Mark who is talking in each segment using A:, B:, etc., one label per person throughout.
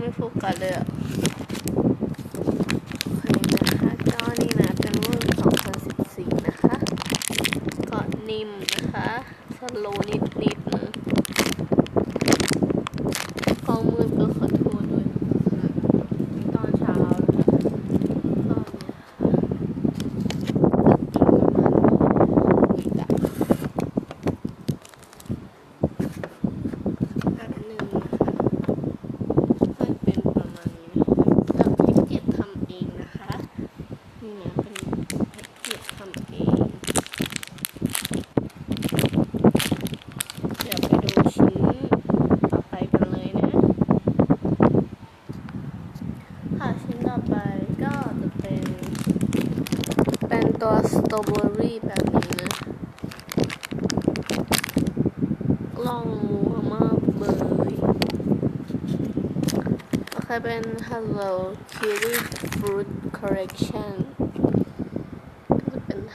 A: ไม่โฟกันเลยนะคะก็นี่นะ เป็นรุ่น 2014 นะคะ ก็นิ่มนะคะ สโลนิดนิด ตัวสตรอเบอรี่แบบนี้นะกล้องมัวมากเบยร์โอเคเป็น Hello Kitty Fruit Correction เป็นนะ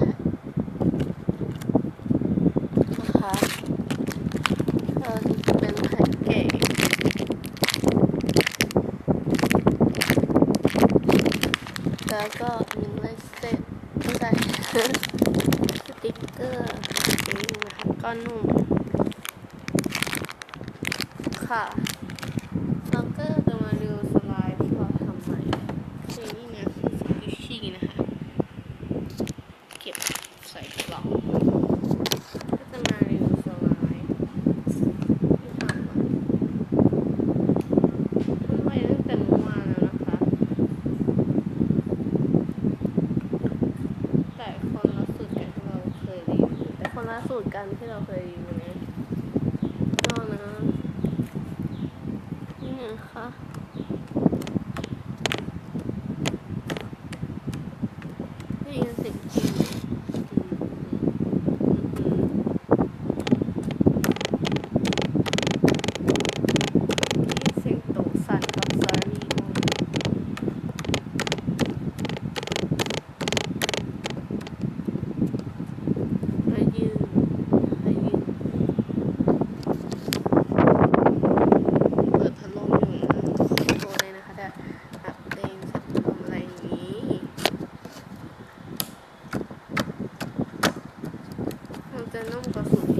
A: คะเราะเป็นแพ็เกจแล้วก็มีเลเซ็ ไม่ใดสติ๊กเกอร์สีนะครับก็นุ่มค่ะ ล่าสุดกันที่เราเคยยิงวันนี้ก็นะ Ananon Gazú.